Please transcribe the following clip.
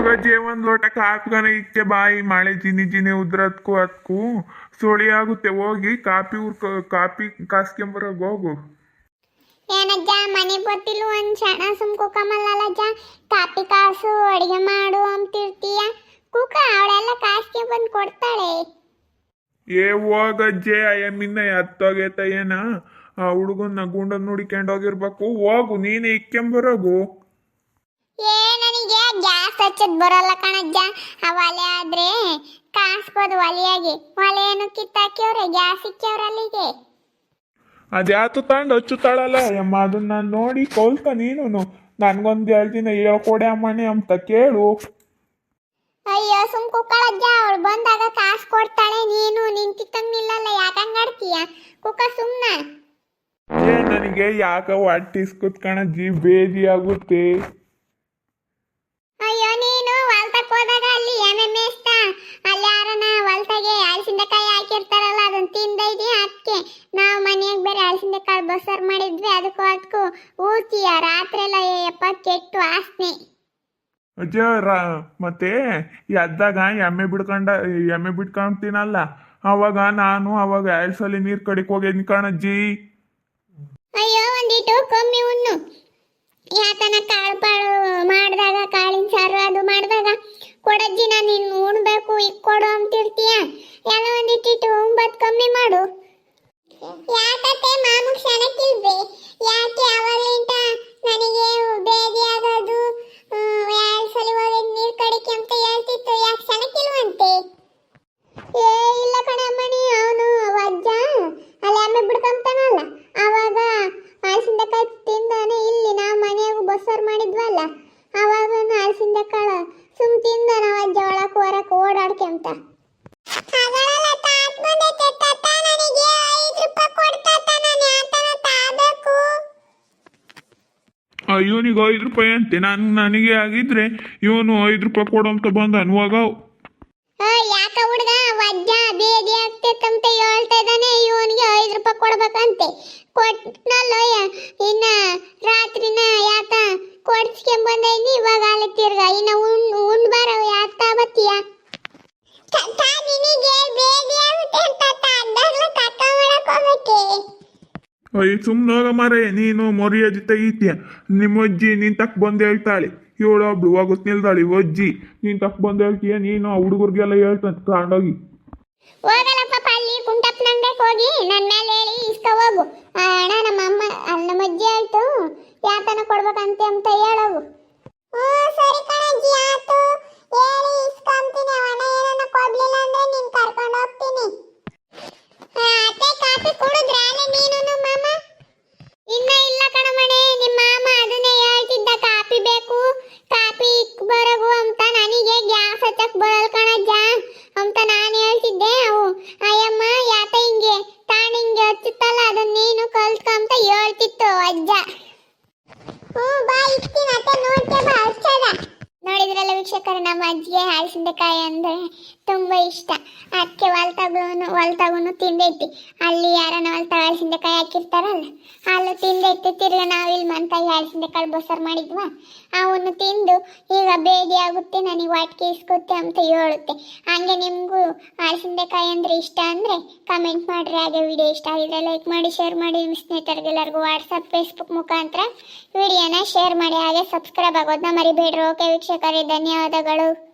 ಹೋಗಜ್ಜಿ ಒಂದ್ ಲೋಟ ಕಾಪಿಗನ ಇಕ್ಕೆ ಬಾಯಿ ಮಳೆ ಜಿನಿ ಜಿನಿ ಉದ್ರದ್ಕು ಅದಕ್ಕೂ ಸುಳಿ ಆಗುತ್ತೆ ಹೋಗಿ ಕಾಪಿ ಊರ್ ಕಾಪಿ ಕಾಸ್ಕೊಂಬರೋಗ ಹೋಗು. ಏನಜ್ಜ ಮನೆ ಗೊತ್ತಿಲ್ಲ ಒಂದ್ ಕ್ಷಣ ಸುಮ್ ಕುಕ್ಕಮಲ್ಲಲ್ಲಜ್ಜ ಕಾಪಿ ಕಾಸು ಅಡಿಗೆ ಮಾಡು ಅಂತಿರ್ತೀಯ? ಕುಕ್ಕ ಅವಳೆಲ್ಲ ಕಾಸ್ಗೆ ಬಂದು ಕೊಡ್ತಾಳೆ. ಏ ಹೋಗಜ್ಜೆ ಅಯ್ಯಮ್ಮಿನ್ನ ಹತ್ತೋಗೈತ ಏನ ಆ ಹುಡುಗನ್ನ ಗುಂಡ ನೋಡಿಕೊಂಡೋಗಿರ್ಬೇಕು ಹೋಗು ನೀನೇ ಇಕ್ಕೊಂಬರೋಗು. ಹಚ್ಚದ್ ಬರಲ್ಲ ಕಣಜ್ಜ. ಆ ಒಲೆ ಆದ್ರೆ ಕಾಸ್ಬೋದು ಒಲೆಯಾಗಿ. ಒಲೆಯನ್ನು ಕಿತ್ತಾಕ್ಯವ್ರೆ ಗ್ಯಾಸ್ ಇಕ್ಕವ್ರೆ ಅಲ್ಲಿಗೆ. ಅದ್ಯಾತು ತಂಡು ಹಚ್ಚುತ್ತಾಳಲ್ಲ ಅಮ್ಮ ಅದನ್ನ ನಾನ್ ನೋಡಿ ಕೊಲ್ತ ನೀನು ನನ್ಗೊಂದು ಎರಡು ದಿನ ಹೇಳ್ಕೊಡೆ ಅಮ್ಮನೆ ಅಂತ ಕೇಳು. ಅಯ್ಯೋ ಸುಮ್ ಕುಕ್ಕಳಜ್ಜ ಅವಳು ಬಂದಾಗ ಕಾಸು ಕೊಡ್ತಾಳೆ ನೀನು ನಿಂತಿತ್ತಂಗ್ ನಿಲ್ಲಲ್ಲ ಯಾಕಂಗಾಡ್ತೀಯ ಕುಕ್ಕ ಸುಮ್ನ. ಏ ನನಗೆ ಯಾಕ ಹೊಟ್ಟಿಸ್ಕುತ್ ಕಣಜ್ಜಿ ಬೇದಿ ಆಗುತ್ತೆ. ಮನೆಯಾಗ ಕಾಳು ಬಸ್ಸಾರು ಮಾಡಿದ್ವಿ ಅದಕ್ಕೂ ಅದಕ್ಕೂ ಊತಿಯ ರಾತ್ರಿ ಎಲ್ಲ ಯಪ್ಪ ಕೆಟ್ಟು ವಾಸನೆ ಅಜ್ಜ ಮತ್ತೆ ಎದ್ದಾಗ ಎಮ್ಮೆ ಬಿಡ್ಕೊಂಡ ಎಮ್ಮೆ ಬಿಟ್ಕೊಂತೀನಲ್ಲ ಅವಾಗ ನಾನು ಅವಾಗ ಸಲ ನೀರ್ ಕಡಿಕ್ ಹೋಗಿದ್ನಿ ಕಣಜ್ಜಿ. ಅಯ್ಯೋ ಒಂದಿಟ್ಟು ಕಮ್ಮಿ ಉಣ್ಣು. ಯಾಕನ ಕಾಳು ಪಾಳು ಮಾಡಿದಾಗ ಕಾಳಿನ ಸಾರು ಅದು ಮಾಡಿದಾಗ ಕೊಡಜ್ಜಿ ನಾನು ಇನ್ನು ಉಣ್ಬೇಕು ಈಗ ಕೊಡು ಅಂತಿರ್ತೀಯ. ಎಲ್ಲ ಒಂದಿಟ್ಟಿಟ್ಟು ಉಂಬತ್ ಕಮ್ಮಿ ಮಾಡು. ಯಾಕತ್ತೆ ಮಾಮು ಸಣಕ್ಕಿಲ್ವಿ ಯಾಕೆ ಅವಾಗಲಿಂದ ನನಗೆ ಬೇದಿ ಆಗೋದು ಎರಡು ಸಲ ಹೋಗಿ ನೀರು ಕಡಿಕೆ ಅಂತ ಹೇಳ್ತಿತ್ತು, ಯಾಕೆ ಸಣಕ್ಕಿಲ್ವಂತೆ ಏ, ಇಲ್ಲ ಕಣಮ್ಮಣಿ, ಅವನು ಅಜ್ಜ. ಅಲ್ಲಿ ಅಮ್ಮ ಬಿಡ್ಕೊಂತಾನಲ್ಲ ಅವಾಗ ಹಲಸಿಂದಕಾಯಿ ತಿಂದಾನೆ ಇಲ್ಲಿ, ನಾವು ಮನೆಯಾಗ ಬಸ್ಸಾರು ಮಾಡಿದ್ವಲ್ಲ. ಅವಾಗ ಹಲಸಿಂದ ಕಾಳು ಸುಮ್ ತಿಂದಾನ ಅಜ್ಜ ಒಳಕ್ಕೆ ಹೊರಕ್ಕೆ ಇವನಿಗೆ ಐದು ರೂಪಾಯಿ ಅಂತೆ. ನಾನು, ನನಗೆ ಆಗಿದ್ರೆ ಇವನು ಐದು ರೂಪಾಯಿ ಕೊಡು ಅಂತ ಬಂದ ಅನ್ವಾಗ ಯಾಕ ಹುಡುಗ? ವಜ್ಜ, ಬೇದಿ ಆಗ್ತೈತಂತ ಹೇಳ್ತಾ ಇದ್ದಾನೆ. ಇವನಿಗೆ ಐದು ರೂಪಾಯಿ ಕೊಡ್ಬೇಕಂತೆ. ಕೊಟ್ನಲ್ಲ ಇನ್ನ ರಾತ್ರಿನ ಯಾಕ ಕೊಡ್ಸ್ಕೊಂಡ್ ಬಂದೈನಿ? ಇವಾಗ ಅಲ್ಲಿ ತಿರ್ಗ. ಇನ್ನ ಉಣ್ ಉಣ್ ಬರ ಯಾಕ ಬತ್ತೀಯ ನಿನಗೆ ಬೇದಿ ಆಗುತ್ತೆ ಅಂತ ಅದಾಗ್ಲೂ ಕಕ್ಕ ಮಾಡಕ್ ಹೋಗ್ಬೇಕೆ ಅಯ್ಯ ಸುಮ್ಮನೆ ಹೋಗ ಮಾರೇ, ನೀನು ಮೊರಿಯ ತೆಗೀತೀಯ ನಿಮ್ಮ ಅಜ್ಜಿ ನೀನ್ ತಕ್ ಬಂದು ಹೇಳ್ತಾಳೆ. ಇವಳು ಒಬ್ಳು ಹೋಗುತ್ತೆ ನಿಲ್ದಾಳಿ ಅಜ್ಜಿ. ನೀನ್ ತಕ್ ಬಂದು ಹೇಳ್ತೀಯ, ನೀನು ಆ ಹುಡುಗರಿಗೆಲ್ಲ ಹೇಳ್ತಂತ ಕಾಂಡೋಗಿ ಹೋಗಲ್ಲಪ್ಪ ಅಲ್ಲಿ ಕುಂಟಪ್ಪನಂಗಕ್ಕೆ ಹೋಗಿ ನನ್ನ ಮೇಲೆ ಹೇಳಿ ಇಸ್ಕೋ ಹೋಗು. ಅಣ್ಣ, ನಮ್ಮ ಅಮ್ಮ ಕಣಜ್ಜ ಅಂತ ನಾನು ಹೇಳ್ತಿದ್ದೆ. ಅವು, ಅಯ್ಯಮ್ಮ, ಯಾತ ಹಿಂಗೆ, ತಾನು ಹಿಂಗೆ ಹಚ್ಚುತ್ತಲ್ಲ, ಅದನ್ನ ನೀನು ಕಲ್ತ್ಕೊಂತ ಹೇಳ್ತಿತ್ತು ಅಜ್ಜ. ಹ್ಞೂ, ಬಾ ಇಕ್ತೀನಿ ಅತ್ತೆ ನೋಡ್ಕೆ ಬಾ ಅಷ್ಟದ ನೋಡಿದ್ರಲ್ಲ ವೀಕ್ಷಕರು, ನಮ್ಮ ಅಜ್ಜಿಗೆ ಹಲಸಿನಕಾಯಿ ಅಂದ್ರೆ ತುಂಬಾ ಇಷ್ಟ. ಅದಕ್ಕೆ ಹೊಲ್ತಾಗೂನು ಹೊಲ್ತಾಗೂನು ತಿಂದೈತಿ. ಅಲ್ಲಿ ಯಾರನ್ನ ಹೊಲ್ತಾಗ ಹಲಸಿನಕಾಯಿ ಹಾಕಿರ್ತಾರಲ್ಲ ಅಲ್ಲೂ ತಿಂದೈತಿ. ತಿರ್ಗ ನಾವಿಲ್ಲಿ ಕಾಳು ಮಾಡಿದ್ವಾ? ಅವನ್ನು ತಿಂದು, ಈಗ ಬೇದಿ ಆಗುತ್ತೆ, ನನಗೆ ವಾಟ್ಕೆ ಅಂತ ಹೇಳುತ್ತೆ. ಹಂಗೆ ನಿಮಗೂ ಹಲಸಿನಕಾಯಿ ಅಂದ್ರೆ ಇಷ್ಟ ಅಂದ್ರೆ ಕಮೆಂಟ್ ಮಾಡಿರಿ, ಹಾಗೆ ವಿಡಿಯೋ ಇಷ್ಟ ಆಗಿದ್ರೆ ಲೈಕ್ ಮಾಡಿ ಶೇರ್ ಮಾಡಿ, ನಿಮ್ಮ ಸ್ನೇಹಿತರಿಗೆಲ್ಲರಿಗೂ ವಾಟ್ಸಪ್ ಫೇಸ್ಬುಕ್ ಮುಖಾಂತರ ವಿಡಿಯೋನ ಶೇರ್ ಮಾಡಿ, ಹಾಗೆ ಸಬ್ಸ್ಕ್ರೈಬ್ ಆಗೋದನ್ನ ಮರಿಬೇಡ್ರಿ. ಓಕೆ ವೀಕ್ಷಕರೇ, ಧನ್ಯವಾದಗಳು.